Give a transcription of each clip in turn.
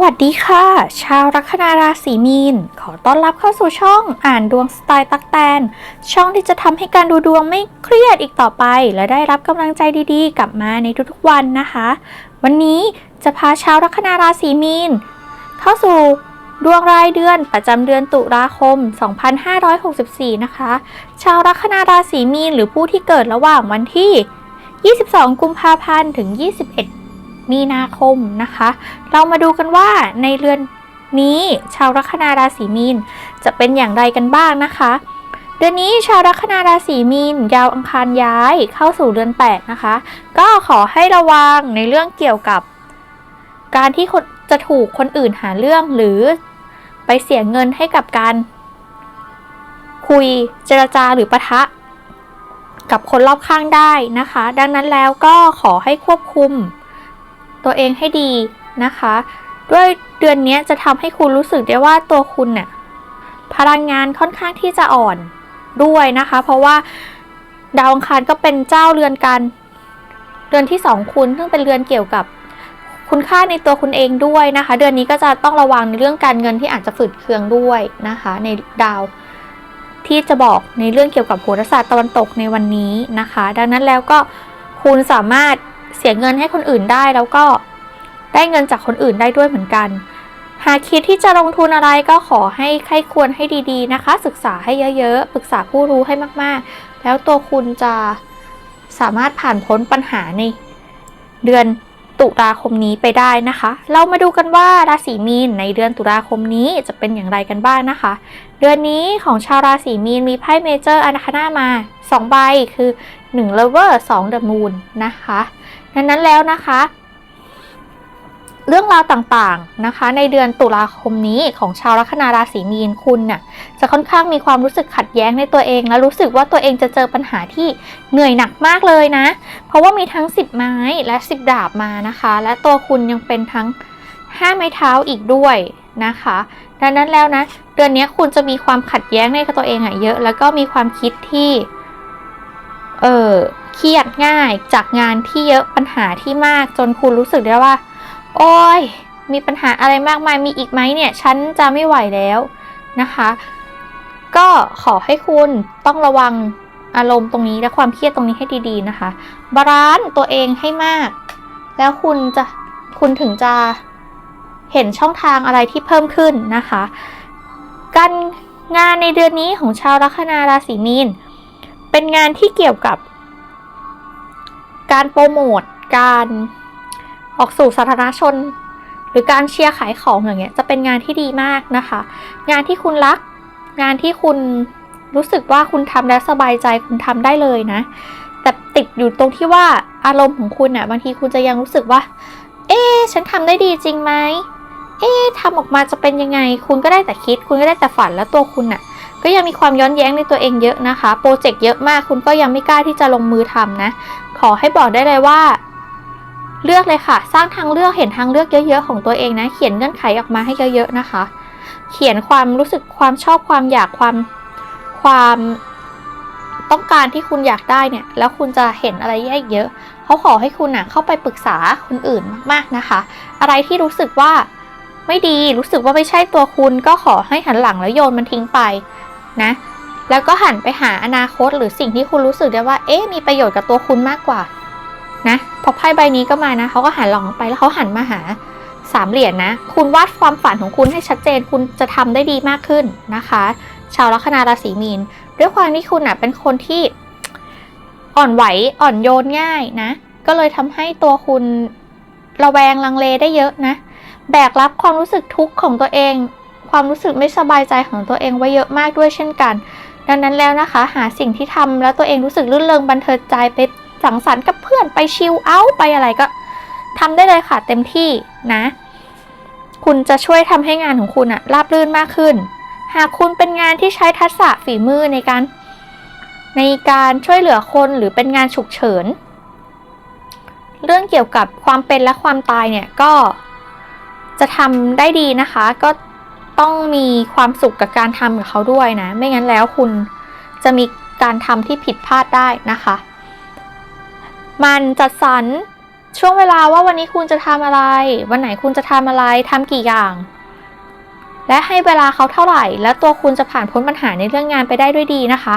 วัสดีค่ะ ชาวลัคนาราศีมีน ขอต้อนรับเข้าสู่ช่องอ่านดวงสไตล์ตักแตน ช่องที่จะทำให้การดูดวงไม่เครียดอีกต่อไป และได้รับกำลังใจดีๆ กลับมาในทุกๆวันนะคะ วันนี้จะพาชาวลัคนาราศีมีน เข้าสู่ดวงรายเดือนประจำเดือนตุลาคม 2564 นะคะ ชาวลัคนาราศีมีนหรือผู้ที่เกิดระหว่างวันที่ 22 กุมภาพันธ์ถึง 21 มีนาคมนะคะ เรามาดูกันว่าในเรือนนี้ชาวลัคนาราศีมีน จะเป็นอย่างไรกันบ้างนะคะ เดือนนี้ชาวลัคนาราศีมีนยาวอังคารย้ายเข้าสู่เดือนแปดนะคะ ก็ขอให้ระวังในเรื่องเกี่ยวกับ การที่จะถูกคนอื่นหาเรื่องหรือไปเสียเงินให้กับการคุยเจรจาหรือปะทะ กับคนรอบข้างได้นะคะ ดังนั้นแล้วก็ขอให้ควบคุม ตัวเองให้ดีนะคะ ด้วยเดือนนี้จะทำให้คุณรู้สึกได้ว่าตัวคุณเนี่ยพลังงานค่อนข้างที่จะอ่อนด้วยนะคะ เพราะว่าดาวอังคารก็เป็นเจ้าเรือนการเรือนที่สองคุณซึ่งเป็นเรือนเกี่ยวกับคุณค่าในตัวคุณเองด้วยนะคะ เดือนนี้ก็จะต้องระวังในเรื่องการเงินที่อาจจะฝืดเคืองด้วยนะคะ ในดาวที่จะบอกในเรื่องเกี่ยวกับโหราศาสตร์ตะวันตกในวันนี้นะคะ ดังนั้นแล้วก็คุณสามารถ เสียเงินให้คนอื่นได้แล้วก็ได้เงินจากคนอื่นได้ด้วยเหมือนกัน หากคิดที่จะลงทุนอะไรก็ขอให้ใครควรให้ดีๆนะคะ ศึกษาให้เยอะๆ ปรึกษาผู้รู้ให้มากๆ แล้วตัวคุณจะสามารถผ่านพ้นปัญหาในเดือนตุลาคมนี้ไปได้นะคะ เรามาดูกันว่าราศีมีนในเดือนตุลาคมนี้จะเป็นอย่างไรกันบ้างนะคะ เดือนนี้ของชาวราศีมีนมีไพ่เมเจอร์อนาคานามา 2 ใบคือ1 Lover 2 The Moon นะคะ ดังนั้นแล้วนะคะ เรื่องราวต่างๆนะคะ ในเดือนตุลาคมนี้ของชาวลัคนาราศีมีนคุณน่ะจะค่อนข้างมีความรู้สึกขัดแย้งในตัวเอง และรู้สึกว่าตัวเองจะเจอปัญหาที่เหนื่อยหนักมากเลยนะ เพราะว่ามีทั้ง 10 ไม้และ 10 ดาบมานะคะ และตัวคุณยังเป็นทั้ง 5 ไม้เท้าอีกด้วยนะคะ ดังนั้นแล้วนะเดือนนี้คุณจะมีความขัดแย้งในตัวเองอะเยอะ แล้วก็มีความคิดที่ เออ เครียดง่ายจากงานที่เยอะปัญหาที่มากจนคุณรู้สึกได้ว่า โอ้ย มีปัญหาอะไรมากมายมีอีกไหมเนี่ย ฉันจะไม่ไหวแล้วนะคะ ก็ขอให้คุณต้องระวังอารมณ์ตรงนี้และความเครียดตรงนี้ให้ดีๆนะคะ บาลานซ์ตัวเองให้มาก แล้วคุณจะคุณถึงจะเห็นช่องทางอะไรที่เพิ่มขึ้นนะคะ การงานในเดือนนี้ของชาวลัคนาราศีมีน เป็นงานที่เกี่ยวกับ การโปรโมทการออกสู่สาธารณชน หรือการเชียร์ขายของอย่างเงี้ยจะเป็นงานที่ดีมากนะคะ งานที่คุณรัก งานที่คุณรู้สึกว่าคุณทำแล้วสบายใจคุณทำได้เลยนะ แต่ติดอยู่ตรงที่ว่าอารมณ์ของคุณอะบางทีคุณจะยังรู้สึกว่า เอ๊ฉันทำได้ดีจริงไหมเอ๊ะทำออกมาจะเป็นยังไง คุณก็ได้แต่คิด คุณก็ได้แต่ฝันแล้วตัวคุณอะ ก็ยังมีความย้อนแย้งในตัวเองเยอะนะคะ โปรเจกต์เยอะมากคุณก็ยังไม่กล้าที่จะลงมือทำนะ ขอให้บอกได้เลยว่า เลือกเลยค่ะ สร้างทางเลือกเห็นทางเลือกเยอะ ๆ ของตัวเองนะ เขียนเงื่อนไขออกมาให้เยอะๆนะคะ เขียนความรู้สึกความชอบความอยากความความต้องการที่คุณอยากได้เนี่ย แล้วคุณจะเห็นอะไรได้เยอะ เขาขอให้คุณน่ะเข้าไปปรึกษาคนอื่นมากๆนะคะ อะไรที่รู้สึกว่าไม่ดีรู้สึกว่าไม่ใช่ตัวคุณก็ขอให้หันหลังแล้วโยนมันทิ้งไป นะ แล้วก็หันไปหาอนาคตหรือสิ่งที่คุณรู้สึกได้ว่า เอ๊ะมีประโยชน์กับตัวคุณมากกว่า นะพอไพ่ใบนี้ก็มานะเขาก็หันหลังไปแล้วเขาหันมาหาสามเหรียญนะคุณวาดความฝันของคุณให้ชัดเจน คุณจะทำได้ดีมากขึ้นนะคะ ชาวลัคนาราศีมีน ด้วยความที่คุณอะเป็นคนที่อ่อนไหวอ่อนโยนง่ายนะ ก็เลยทำให้ตัวคุณระแวงลังเลได้เยอะนะ แบกรับความรู้สึกทุกข์ของตัวเอง ความรู้สึกไม่สบายใจของตัวเองไว้เยอะมากด้วยเช่นกัน ดังนั้นแล้วนะคะ หาสิ่งที่ทำแล้วตัวเองรู้สึกรื่นเริงบันเทิงใจไปสังสรรค์กับเพื่อนไปชิลเอาไปอะไรก็ทำได้เลยค่ะเต็มที่นะ คุณจะช่วยทำให้งานของคุณอะราบรื่นมากขึ้น หากคุณเป็นงานที่ใช้ทักษะฝีมือในการ ในการช่วยเหลือคนหรือเป็นงานฉุกเฉินเรื่องเกี่ยวกับความเป็นและความตายเนี่ยก็จะทำได้ดีนะคะ ก็ ต้องมีความสุขกับการทำกับเขาด้วยนะ ไม่งั้นแล้วคุณจะมีการทำที่ผิดพลาดได้นะคะ มันจัดสรรช่วงเวลาว่าวันนี้คุณจะทำอะไร วันไหนคุณจะทำอะไรทำกี่อย่าง และให้เวลาเขาเท่าไหร่ แล้วตัวคุณจะผ่านพ้นปัญหาในเรื่องงานไปได้ด้วยดีนะคะ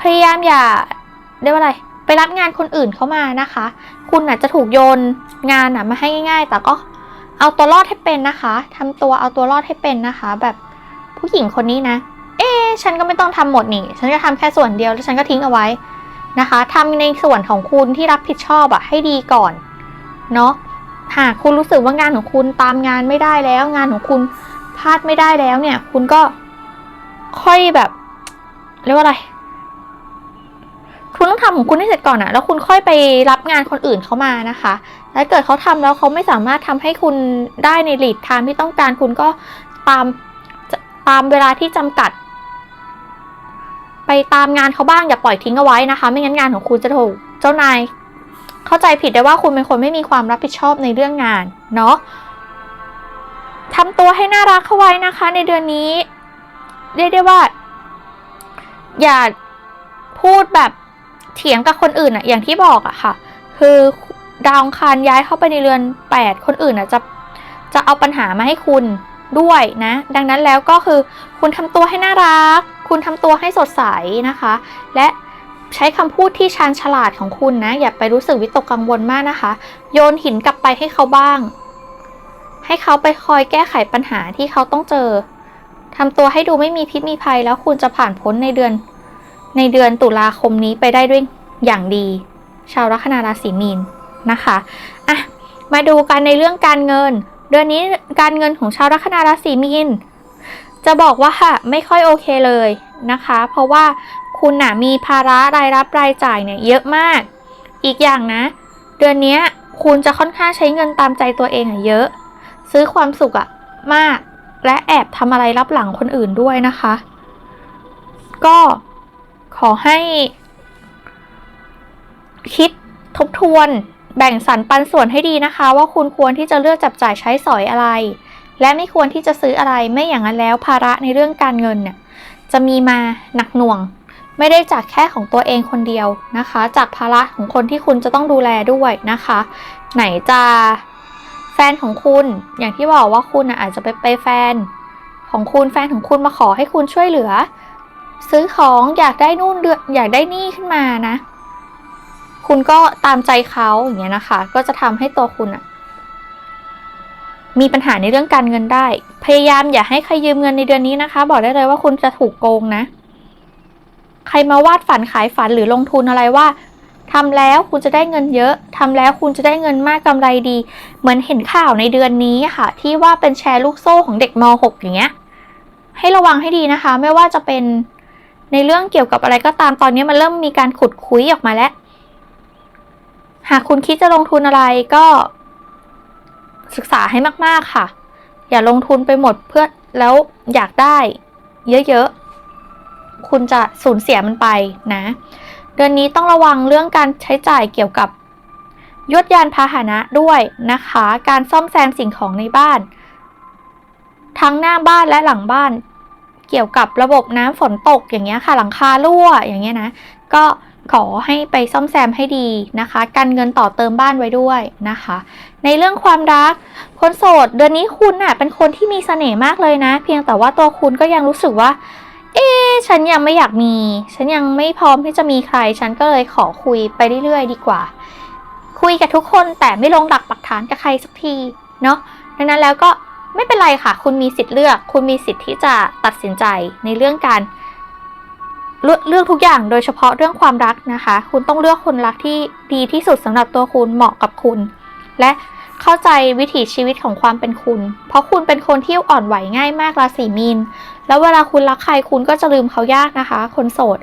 พยายามอย่าเรียกว่าอะไร ไปรับงานคนอื่นเข้ามานะคะ คุณอาจจะถูกโยนงานมาให้ง่าย ๆ แต่ก็ เอาตัวรอดให้เป็นนะคะทำตัวเอาตัวรอดให้เป็นนะคะ แบบผู้หญิงคนนี้นะ เอ๊ฉันก็ไม่ต้องทำหมดนี่ ฉันจะทำแค่ส่วนเดียวแล้วฉันก็ทิ้งเอาไว้นะคะทำในส่วนของคุณที่รับผิดชอบอะให้ดีก่อนเนาะหากคุณรู้สึกว่างานของคุณตามงานไม่ได้แล้ว งานของคุณพลาดไม่ได้แล้วเนี่ย คุณก็ค่อยแบบเรียกว่าอะไร คุณต้องทำของคุณให้เสร็จก่อนอะแล้วคุณค่อยไปรับงานคนอื่นเขามานะคะ แล้วเกิดเขาทำแล้วเขาไม่สามารถทำให้คุณได้ในลีดไทม์ที่ต้องการคุณก็ตามตามเวลาที่จำกัด ไปตามงานเขาบ้างอย่าปล่อยทิ้งเอาไว้นะคะ ไม่งั้นงานของคุณจะถูกเจ้านายเข้าใจผิดได้ว่าคุณเป็นคนไม่มีความรับผิดชอบในเรื่องงานเนาะทำตัวให้น่ารักเข้าไว้นะคะ ในเดือนนี้เรียกได้ว่า อย่าพูดแบบเถียงกับคนอื่นอะอย่างที่บอกอะค่ะ คือ ดาวองคารย้ายเข้าไปในเรือนแปดคนอื่นอะจะจะเอาปัญหามาให้คุณด้วยนะ ดังนั้นแล้วก็คือคุณทำตัวให้น่ารัก คุณทำตัวให้สดใสนะคะ และใช้คำพูดที่ชาญฉลาดของคุณนะ อย่าไปรู้สึกวิตกกังวลมากนะคะ โยนหินกลับไปให้เขาบ้าง ให้เขาไปคอยแก้ไขปัญหาที่เขาต้องเจอทำตัวให้ดูไม่มีพิษมีภัยแล้วคุณจะผ่านพ้นในเดือน ในเดือนตุลาคมนี้ไปได้ด้วยอย่างดี ชาวลัคนาราศีมีน นะคะอะมาดูกันในเรื่องการเงิน เดือนนี้การเงินของชาวลัคนาราศีมีนจะบอกว่าไม่ค่อยโอเคเลยนะคะ เพราะว่าคุณน่ะมีภาระรายรับรายจ่ายเนี่ยเยอะมาก อีกอย่างนะ เดือนนี้คุณจะค่อนข้างใช้เงินตามใจตัวเองอะเยอะ ซื้อความสุขอะมาก และแอบทำอะไรรับหลังคนอื่นด้วยนะคะ ก็ขอให้ คิดทบทวน แบ่งสรรปันส่วนให้ดีนะคะ ว่าคุณควรที่จะเลือกจับจ่ายใช้สอยอะไร และไม่ควรที่จะซื้ออะไรไม่อย่างนั้นแล้วภาระในเรื่องการเงินเนี่ยจะมีมาหนักหน่วง ไม่ได้จากแค่ของตัวเองคนเดียวนะคะ จากภาระของคนที่คุณจะต้องดูแลด้วยนะคะ ไหนจะแฟนของคุณอย่างที่บอกว่าคุณอาจจะไปไปแฟน ของคุณแฟนของคุณมาขอให้คุณช่วยเหลือ ซื้อของอยากได้นู่นอยากได้นี่ขึ้นมานะ คุณก็ตามใจเขาอย่างเงี้ยนะคะ ก็จะทำให้ตัวคุณอะมีปัญหาในเรื่องการเงินได้ พยายามอย่าให้ใครยืมเงินในเดือนนี้นะคะ บอกได้เลยว่าคุณจะถูกโกงนะ ใครมาวาดฝันขายฝันหรือลงทุนอะไรว่าทำแล้วคุณจะได้เงินเยอะ ทำแล้วคุณจะได้เงินมากกำไรดี เหมือนเห็นข่าวในเดือนนี้ค่ะ ที่ว่าเป็นแชร์ลูกโซ่ของเด็กม .6 อย่างเงี้ย ให้ระวังให้ดีนะคะ ไม่ว่าจะเป็นในเรื่องเกี่ยวกับอะไรก็ตามตอนนี้มันเริ่มมีการขุดคุยออกมาแล้ว หากคุณคิดจะลงทุนอะไรก็ศึกษาให้มาก ๆ ค่ะ อย่าลงทุนไปหมดเพื่อแล้วอยากได้เยอะ ๆ คุณจะสูญเสียมันไปนะ เดือนนี้ต้องระวังเรื่องการใช้จ่ายเกี่ยวกับยศยานพาหนะด้วยนะคะ การซ่อมแซมสิ่งของในบ้าน ทั้งหน้าบ้านและหลังบ้าน เกี่ยวกับระบบน้ำฝนตกอย่างเงี้ยค่ะ หลังคารั่วอย่างเงี้ยนะ ก็ ขอให้ไปซ่อมแซมให้ดีนะคะการเงินต่อเติมบ้านไว้ด้วยนะคะ ในเรื่องความรัก คนโสดเดือนนี้คุณน่ะเป็นคนที่มีเสน่ห์มากเลยนะ เพียงแต่ว่าตัวคุณก็ยังรู้สึกว่า เอ๊ฉันยังไม่อยากมี ฉันยังไม่พร้อมที่จะมีใคร ฉันก็เลยขอคุยไปเรื่อยๆดีกว่า คุยกับทุกคนแต่ไม่ลงหลักปักฐานกับใครสักทีเนาะดังนั้นแล้วก็ไม่เป็นไรค่ะ คุณมีสิทธิ์เลือก คุณมีสิทธิ์ที่จะตัดสินใจในเรื่องการ เลือกเลือกทุกอย่างโดยเฉพาะเรื่องความรักนะคะ คุณต้องเลือกคนรักที่ดีที่สุดสำหรับตัวคุณเหมาะกับคุณ และเข้าใจวิถีชีวิตของความเป็นคุณ เพราะคุณเป็นคนที่อ่อนไหวง่ายมากราศีมีน แล้วเวลาคุณรักใครคุณก็จะลืมเขายากนะคะ คนโสด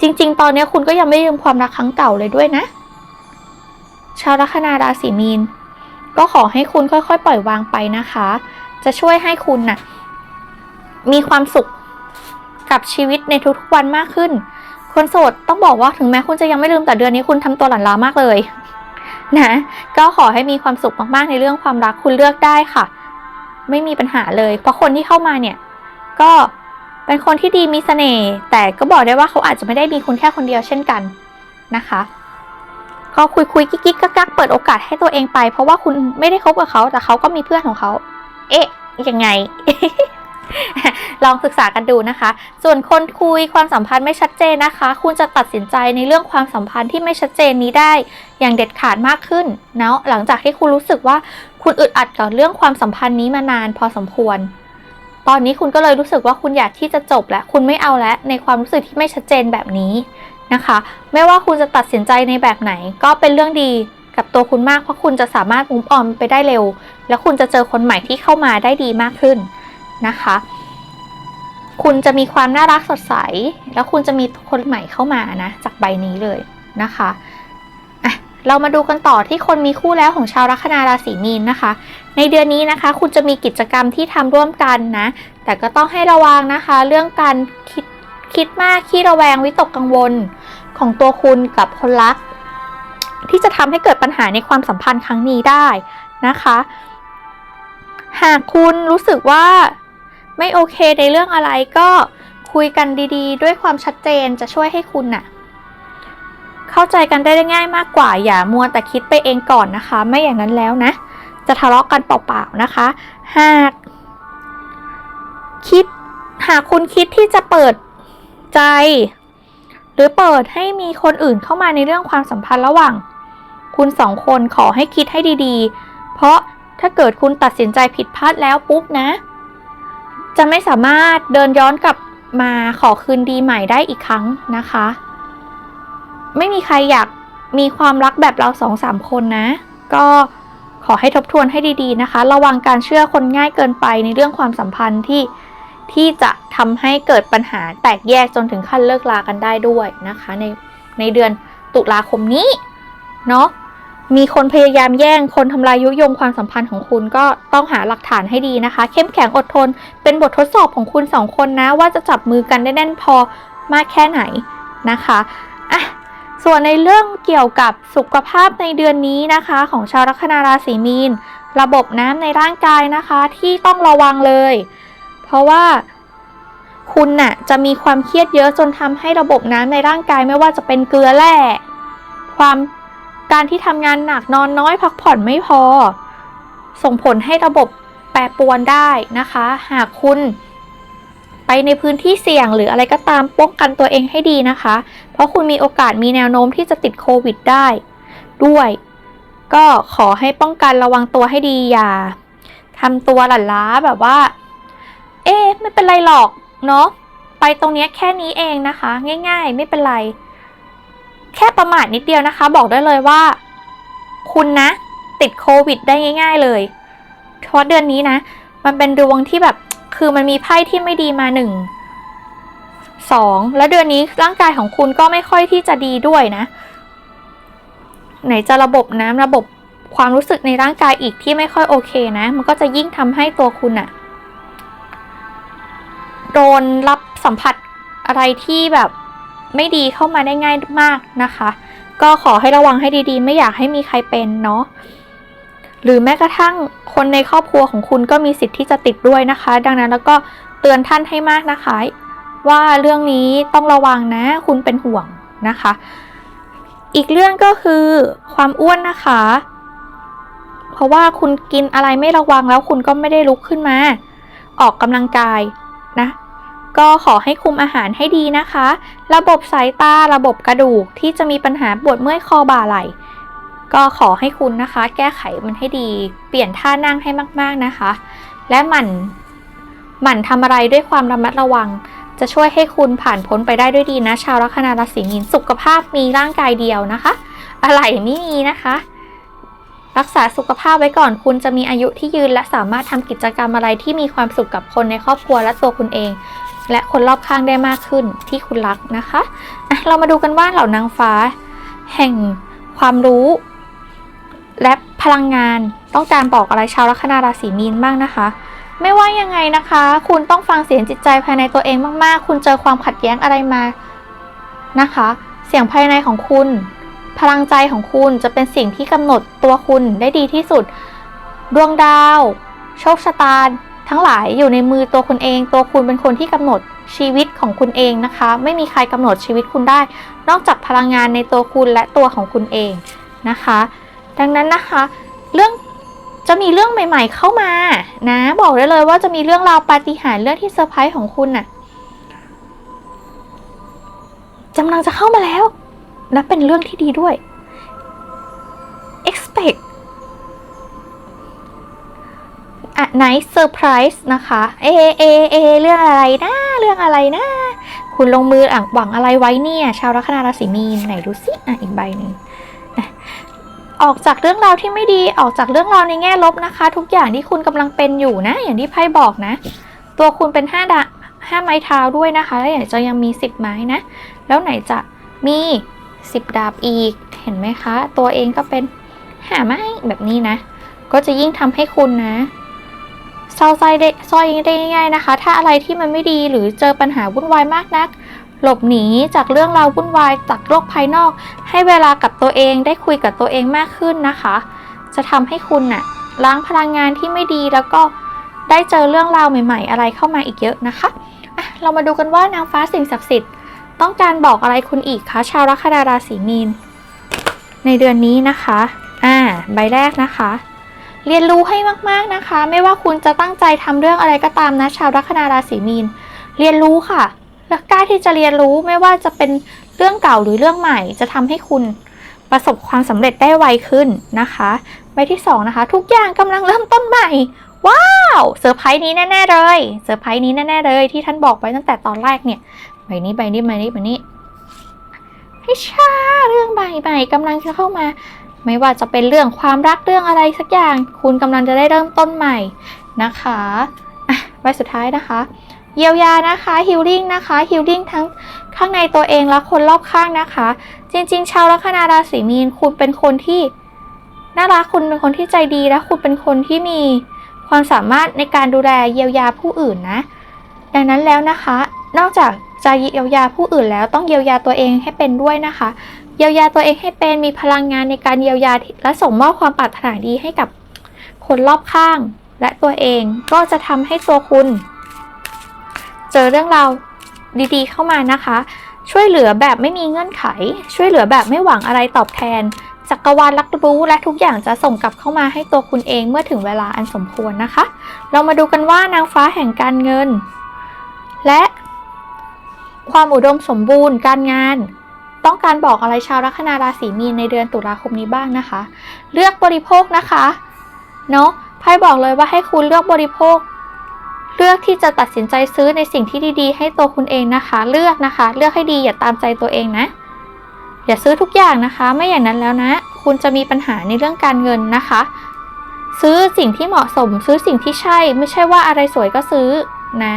จริง ๆ ตอนนี้คุณก็ยังไม่ลืมความรักครั้งเก่าเลยด้วยนะ ชาวลัคนาราศีมีน ก็ขอให้คุณค่อยๆ ปล่อยวางไปนะคะ จะช่วยให้คุณน่ะมีความสุข กับชีวิตในทุกๆวันมากขึ้น คนโสดต้องบอกว่าถึงแม้คุณจะยังไม่ลืมแต่เดือนนี้คุณทำตัวหลันล้ามากเลยนะก็ขอให้มีความสุขมากๆในเรื่องความรักคุณเลือกได้ค่ะ ไม่มีปัญหาเลย เพราะคนที่เข้ามาเนี่ย ก็เป็นคนที่ดีมีเสน่ห์แต่ก็บอกได้ว่าเขาอาจจะไม่ได้มีคุณแค่คนเดียวเช่นกันนะคะก็คุยคุยๆกิ๊กกิ๊กกักเปิดโอกาสให้ตัวเองไป เพราะว่าคุณไม่ได้คบกับเขาแต่เขาก็มีเพื่อนของเขา เอ๊ะยังไง ลองศึกษากันดูนะคะ ส่วนคนคุยความสัมพันธ์ไม่ชัดเจนนะคะ คุณจะตัดสินใจในเรื่องความสัมพันธ์ที่ไม่ชัดเจนนี้ได้ อย่างเด็ดขาดมากขึ้นเนาะหลังจากที่คุณรู้สึกว่าคุณอึดอัดกับเรื่องความสัมพันธ์นี้มานานพอสมควร ตอนนี้คุณก็เลยรู้สึกว่าคุณอยากที่จะจบแล้วคุณไม่เอาแล้วในความรู้สึกที่ไม่ชัดเจนแบบนี้นะคะ ไม่ว่าคุณจะตัดสินใจในแบบไหนก็เป็นเรื่องดีกับตัวคุณมากเพราะคุณจะสามารถมุมออมไปได้เร็ว แล้วคุณจะเจอคนใหม่ที่เข้ามาได้ดีมากขึ้น นะคะ คุณจะมีความน่ารักสดใส แล้วคุณจะมีคนใหม่เข้ามานะ จากใบนี้เลยนะคะอะเรามาดูกันต่อที่คนมีคู่แล้วของชาวลัคนาราศีมีนนะคะ ในเดือนนี้นะคะ คุณจะมีกิจกรรมที่ทำร่วมกันนะ แต่ก็ต้องให้ระวังนะคะ เรื่องการคิดคิดมากขี้ระแวงวิตกกังวลของตัวคุณกับคนรัก ที่จะทำให้เกิดปัญหาในความสัมพันธ์ครั้งนี้ได้นะคะ หากคุณรู้สึกว่า ไม่โอเคในเรื่องอะไรก็คุยกันดีๆ ด้วยความชัดเจนจะช่วยให้คุณน่ะ เข้าใจกันได้ง่ายมากกว่าอย่ามัวแต่คิดไปเองก่อนนะคะ ไม่อย่างนั้นแล้วนะ จะทะเลาะกันเปล่าๆนะคะ หากคิดหากคุณคิดที่จะเปิดใจ หรือเปิดให้มีคนอื่นเข้ามาในเรื่องความสัมพันธ์ระหว่าง คุณสองคนขอให้คิดให้ดีๆ เพราะถ้าเกิดคุณตัดสินใจผิดพลาดแล้วปุ๊บนะ จะไม่สามารถเดินย้อนกลับมาขอคืนดีใหม่ได้อีกครั้งนะคะ ไม่มีใครอยากมีความรักแบบเราสองสามคนนะ ก็ขอให้ทบทวนให้ดีๆนะคะ ระวังการเชื่อคนง่ายเกินไปในเรื่องความสัมพันธ์ที่ที่จะทำให้เกิดปัญหาแตกแยกจนถึงขั้นเลิกลากันได้ด้วยนะคะ ในในเดือนตุลาคมนี้เนาะ มีคนพยายามแย่งคนทำลายยุยงความสัมพันธ์ของคุณก็ต้องหาหลักฐานให้ดีนะคะ เข้มแข็งอดทน เป็นบททดสอบของคุณสองคนนะ ว่าจะจับมือกันได้แน่นพอมากแค่ไหนนะคะอะส่วนในเรื่องเกี่ยวกับสุขภาพในเดือนนี้นะคะ ของชาวลัคนาราศีมีน ระบบน้ำในร่างกายนะคะที่ต้องระวังเลย เพราะว่าคุณน่ะจะมีความเครียดเยอะจนทำให้ระบบน้ำในร่างกายไม่ว่าจะเป็นเกลือแร่ความ การที่ทำงานหนักนอนน้อยพักผ่อนไม่พอ ส่งผลให้ระบบแปรปรวนได้นะคะ หากคุณไปในพื้นที่เสี่ยงหรืออะไรก็ตามป้องกันตัวเองให้ดีนะคะ เพราะคุณมีโอกาสมีแนวโน้มที่จะติดโควิดได้ ด้วย ก็ขอให้ป้องกันระวังตัวให้ดีอย่าทำตัวหลั่นล้าแบบว่า เอ๊ะไม่เป็นไรหรอกเนาะไปตรงนี้แค่นี้เองนะคะ ง่าย ๆ ไม่เป็นไร แค่ประมาทนิดเดียวนะคะ บอกได้เลยว่า คุณนะ ติดโควิดได้ง่าย ๆ เลยเพราะเดือนนี้นะ มันเป็นดวงที่แบบคือมันมีไพ่ที่ไม่ดีมาหนึ่งสองแล้วเดือนนี้ร่างกายของคุณก็ไม่ค่อยที่จะดีด้วยนะ ไหนจะระบบน้ำระบบความรู้สึกในร่างกายอีกที่ไม่ค่อยโอเคนะ มันก็จะยิ่งทำให้ตัวคุณอะโดนรับสัมผัสอะไรที่แบบ ไม่ดีเข้ามาได้ง่ายมากนะคะ ก็ขอให้ระวังให้ดีๆ ไม่อยากให้มีใครเป็นเนาะหรือแม้กระทั่งคนในครอบครัวของคุณก็มีสิทธิ์ที่จะติดด้วยนะคะ ดังนั้นแล้วก็เตือนท่านให้มากนะคะ ว่าเรื่องนี้ต้องระวังนะ คุณเป็นห่วงนะคะ อีกเรื่องก็คือความอ้วนนะคะ เพราะว่าคุณกินอะไรไม่ระวังแล้วคุณก็ไม่ได้ลุกขึ้นมา ออกกำลังกายนะ ก็ขอให้คุมอาหารให้ดีนะคะ ระบบสายตาระบบกระดูกที่จะมีปัญหาปวดเมื่อยคอบ่าไหล่ก็ขอให้คุณนะคะ แก้ไขมันให้ดี เปลี่ยนท่านั่งให้มากๆนะคะ และหมั่นหมั่นทำอะไรด้วยความระมัดระวัง จะช่วยให้คุณผ่านพ้นไปได้ด้วยดีนะ ชาวลัคนาราศีมีนสุขภาพมีร่างกายเดียวนะคะ อะไรไม่มีนะคะ รักษาสุขภาพไว้ก่อน คุณจะมีอายุที่ยืน และสามารถทำกิจกรรมอะไรที่มีความสุขกับคนในครอบครัวและตัวคุณเอง และคนรอบข้างได้มากขึ้นที่คุณรักนะคะอะเรามาดูกันว่าเหล่านางฟ้า แห่งความรู้ และพลังงานต้องการบอกอะไรชาวลัคนาราศีมีนบ้างนะคะ ไม่ว่ายังไงนะคะ คุณต้องฟังเสียงจิตใจภายในตัวเองมากๆ คุณเจอความขัดแย้งอะไรมานะคะ เสียงภายในของคุณ พลังใจของคุณจะเป็นสิ่งที่กำหนดตัวคุณได้ดีที่สุด ดวงดาว โชคชะตา ทั้งหลายอยู่ในมือตัวคุณเอง ตัวคุณเป็นคนที่กำหนดชีวิตของคุณเองนะคะ ไม่มีใครกำหนดชีวิตคุณได้ นอกจากพลังงานในตัวคุณและตัวของคุณเองนะคะ ดังนั้นนะคะ เรื่องจะมีเรื่องใหม่ ๆ เข้ามานะบอกได้เลยว่าจะมีเรื่องราวปาฏิหาริย์เรื่องที่เซอร์ไพรส์ของคุณน่ะกำลังจะเข้ามาแล้วและเป็นเรื่องที่ดีด้วย expect a nice surprise นะคะ เอเอเอเรื่องอะไรนะ เรื่องอะไรนะ คุณลงมืออ่างหวังอะไรไว้เนี่ย ชาวลัคนาราศีมีนไหนดูสิอะอีกใบหนึ่งออกจากเรื่องราวที่ไม่ดีออกจากเรื่องราวในแง่ลบนะคะ ทุกอย่างที่คุณกำลังเป็นอยู่นะ อย่างที่ไพ่บอกนะ ตัวคุณเป็นห้าดาห้าไม้เท้าด้วยนะคะ แล้วอย่างจะยังมีสิบไม้นะ แล้วไหนจะมีสิบดาบอีก เห็นไหมคะ ตัวเองก็เป็นห้าไม้แบบนี้นะ ก็จะยิ่งทำให้คุณนะ เศร้าใจได้ซอยได้ง่ายๆนะคะ ถ้าอะไรที่มันไม่ดีหรือเจอปัญหาวุ่นวายมากนัก หลบหนีจากเรื่องราววุ่นวายจากโลกภายนอก ให้เวลากับตัวเองได้คุยกับตัวเองมากขึ้นนะคะ จะทำให้คุณน่ะล้างพลังงานที่ไม่ดีแล้วก็ได้เจอเรื่องราวใหม่ ๆ อะไรเข้ามาอีกเยอะนะคะอะเรามาดูกันว่านางฟ้าสิ่งศักดิ์สิทธิ์ต้องการบอกอะไรคุณอีกคะชาวลัคนาราศีมีน ในเดือนนี้นะคะ อ่า ใบแรกนะคะ เรียนรู้ให้มากๆนะคะ ไม่ว่าคุณจะตั้งใจทำเรื่องอะไรก็ตามนะ ชาวลัคนาราศีมีน เรียนรู้ค่ะและกล้าที่จะเรียนรู้ไม่ว่าจะเป็นเรื่องเก่าหรือเรื่องใหม่ จะทำให้คุณประสบความสำเร็จได้ไวขึ้นนะคะใบที่สองนะคะ ทุกอย่างกำลังเริ่มต้นใหม่ ว้าวเซอร์ไพรส์นี้แน่ๆเลยเซอร์ไพรส์นี้แน่ๆเลยที่ท่านบอกไปตั้งแต่ตอนแรกเนี่ยใบนี้ใบนี้ใบนี้ใบนี้ให้ชาเรื่องใหม่ๆกำลังจะเข้ามา ไม่ว่าจะเป็นเรื่องความรักเรื่องอะไรสักอย่าง คุณกำลังจะได้เริ่มต้นใหม่นะคะอะใบสุดท้ายนะคะ เยียวยานะคะฮิลลิ่งนะคะฮิลลิ่งทั้งข้างในตัวเองและคนรอบข้างนะคะ จริง ๆ ชาวลัคนาราศีมีนคุณเป็นคนที่น่ารักคุณเป็นคนที่ใจดีและคุณเป็นคนที่มีความสามารถในการดูแลเยียวยาผู้อื่นนะ ดังนั้นแล้วนะคะ นอกจากจะเยียวยาผู้อื่นแล้วต้องเยียวยาตัวเองให้เป็นด้วยนะคะ เยียวยาตัวเองให้เป็นมีพลังงานในการเยียวยาและส่งมอบความปรารถนาดีให้กับคนรอบข้าง และตัวเองก็จะทำให้ตัวคุณ เจอเรื่องราวดีๆ เข้ามานะคะ ช่วยเหลือแบบไม่มีเงื่อนไข ช่วยเหลือแบบไม่หวังอะไรตอบแทนจักรวาลรับรู้และทุกอย่างจะส่งกลับเข้ามาให้ตัวคุณเองเมื่อถึงเวลาอันสมควรนะคะ เรามาดูกันว่านางฟ้าแห่งการเงิน และความอุดมสมบูรณ์การงาน ต้องการบอกอะไรชาวลัคนาราศีมีนในเดือนตุลาคมนี้บ้างนะคะ เลือกบริโภคนะคะเนาะไพ่บอกเลยว่าให้คุณเลือกบริโภค เลือกที่จะตัดสินใจซื้อในสิ่งที่ดีๆ ให้ตัวคุณเองนะคะ เลือกนะคะ เลือกให้ดีอย่าตามใจตัวเองนะ อย่าซื้อทุกอย่างนะคะ ไม่อย่างนั้นแล้วนะ คุณจะมีปัญหาในเรื่องการเงินนะคะ ซื้อสิ่งที่เหมาะสม ซื้อสิ่งที่ใช่ ไม่ใช่ว่าอะไรสวยก็ซื้อนะ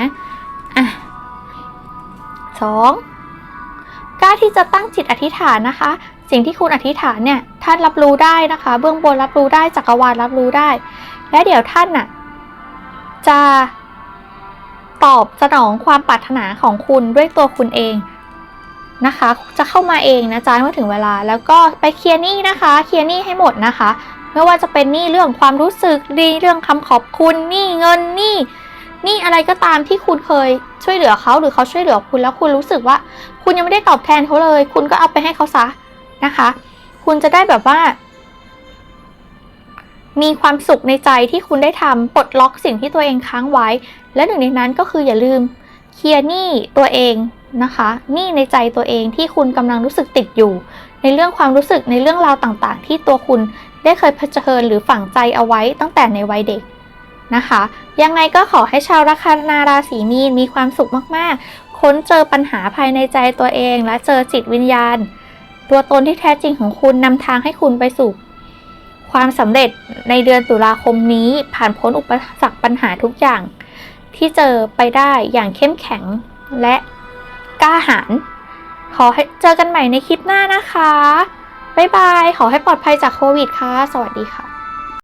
อะสอง กล้าที่จะตั้งจิตอธิษฐานนะคะ สิ่งที่คุณอธิษฐานเนี่ยท่านรับรู้ได้นะคะ เบื้องบนรับรู้ได้จักรวาลรับรู้ได้ และเดี๋ยวท่านน่ะจะตอบสนองความปรารถนาของคุณด้วยตัวคุณเองนะคะ จะเข้ามาเองนะจ๊ะเมื่อถึงเวลา แล้วก็ไปเคลียร์หนี้นะคะ เคลียร์หนี้ให้หมดนะคะ ไม่ว่าจะเป็นหนี้เรื่องความรู้สึกดีเรื่องคำขอบคุณหนี้เงินหนี้หนี้อะไรก็ตามที่คุณเคยช่วยเหลือเขาหรือเขาช่วยเหลือคุณแล้วคุณรู้สึกว่า คุณยังไม่ได้ตอบแทนเขาเลย คุณก็เอาไปให้เขาซะนะคะ คุณจะได้แบบว่า มีความสุขในใจที่คุณได้ทำปลดล็อกสิ่งที่ตัวเองค้างไว้ และหนึ่งในนั้นก็คืออย่าลืมเคลียร์หนี้ตัวเองนะคะหนี้ในใจตัวเองที่คุณกำลังรู้สึกติดอยู่ ในเรื่องความรู้สึกในเรื่องราวต่างๆ ที่ตัวคุณได้เคยเผชิญหรือฝังใจเอาไว้ตั้งแต่ในวัยเด็กนะคะ ยังไงก็ขอให้ชาวลัคนาราศีมีนมีความสุขมากๆ ค้นเจอปัญหาภายในใจตัวเอง และเจอจิตวิญญาณ ตัวตนที่แท้จริงของคุณนำทางให้คุณไปสู่ความสำเร็จในเดือนตุลาคมนี้ผ่านพ้นอุปสรรคปัญหาทุกอย่าง ที่เจอไปได้อย่างเข้มแข็งและกล้าหาญขอให้เจอกันใหม่ในคลิปหน้านะคะ บ๊ายบาย ขอให้ปลอดภัยจากโควิดค่ะ สวัสดีค่ะ